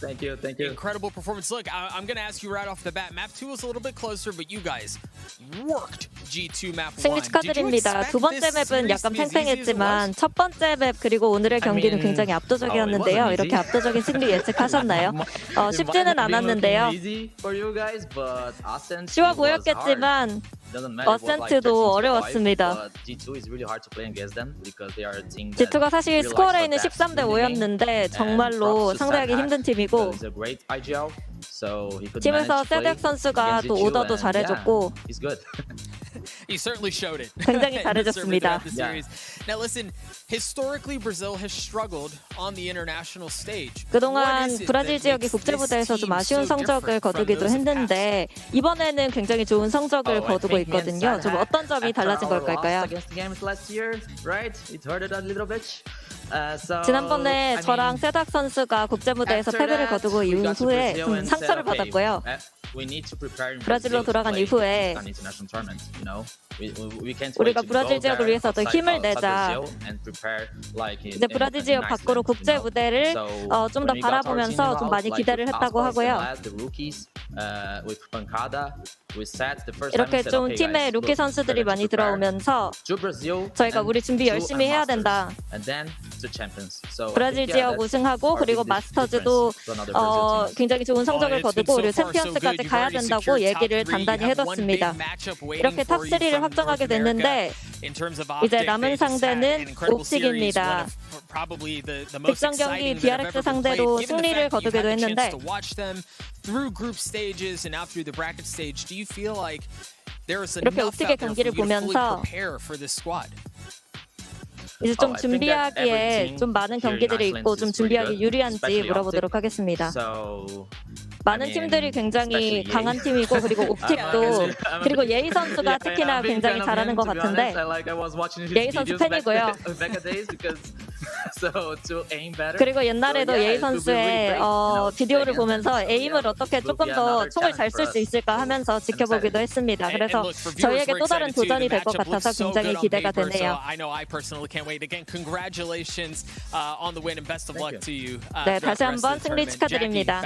Thank you, thank you. Incredible performance. Look, I, I'm going to ask you right off the bat. Map 2 was a little bit closer, but you guys worked G2 map 1. 승리 축하드립니다. 두 번째 맵은 약간 팽팽했지만 첫 번째 맵 그리고 오늘의 경기는 mean, 굉장히 압도적이었는데요. oh, 이렇게 easy. 압도적인 승리 예측하셨나요? 어, 쉽지는 않았는데요. looking easy for you guys, but Ascent 쉬워. 보였겠지만 어센트도 13 to 어려웠습니다. 5, but G2 is really hard to play against them because they are a team that G2가 사실 really 스코어 likes 레인은 to adapt 13대 to the game. 5였는데 And 정말로 상대하기 힘든 팀이고 because he's a great IGL, so he could 팀에서 세덱 선수가 또 G2 오더도 잘해줬고 yeah, he's good. He certainly showed it. 굉장히 잘해줬습니다. Now listen, historically Brazil has struggled on the international stage. 그동안 What is it 브라질 지역이 국제 this 무대에서 좀 아쉬운 성적을 거두기도? 했는데 이번에는 굉장히 좋은 성적을 Oh, 거두고 있거든요. 좀 어떤 점이 달라진 걸까요? Uh, 지난번에 저랑 세닥 선수가 국제 무대에서 패배를 거두고 이후에 상처를 받았고요. uh, 브라질로 돌아간 이후에 우리가 브라질 지역을 위해서 더 힘을 내자. 이제 브라질 지역 밖으로 국제? 무대를 어, 좀더 when we got our team 바라보면서 좀 많이 기대를 했다고 하고요. uh, 이렇게 좀 guys, 루키 선수들이 많이 들어오면서 저희가 우리 준비 열심히 해야 된다. 브라질 think, yeah, 지역 우승하고 그리고 마스터즈도 어. 굉장히 좋은 성적을 거두고 우리. 챔피언스까지 가야 된다고 얘기를 단단히 해뒀습니다. 이렇게 탑 3를 from 확정하게 North America. 됐는데 이제 남은 상대는 most 득점 경기 DRX 상대로 승리를 거두기도 했는데 이렇게 for 경기를 보면서 이제 Oh, 좀 준비하기에 좀 많은 경기들이 있고 좀 준비하기 유리한지 물어보도록. 하겠습니다. 많은 팀들이 굉장히 강한. 팀이고 그리고 a 그리고 예이 선수가 특히나 굉장히 잘하는 것 같은데 예이 선수 팬이고요. 그리고 옛날에도 예이 선수의 어, 비디오를 보면서 에임을 어떻게 조금 더 총을 잘 쓸 수. 있을까 하면서 지켜보기도. 했습니다. 그래서 저희에게 또 다른. 도전이 될 것 같아서 굉장히 기대가 되네요. So I know I personally can't wait. Again, congratulations uh, on the win and best of Thank luck you. to you. Uh, 네, 다시 한번 승리. 축하드립니다.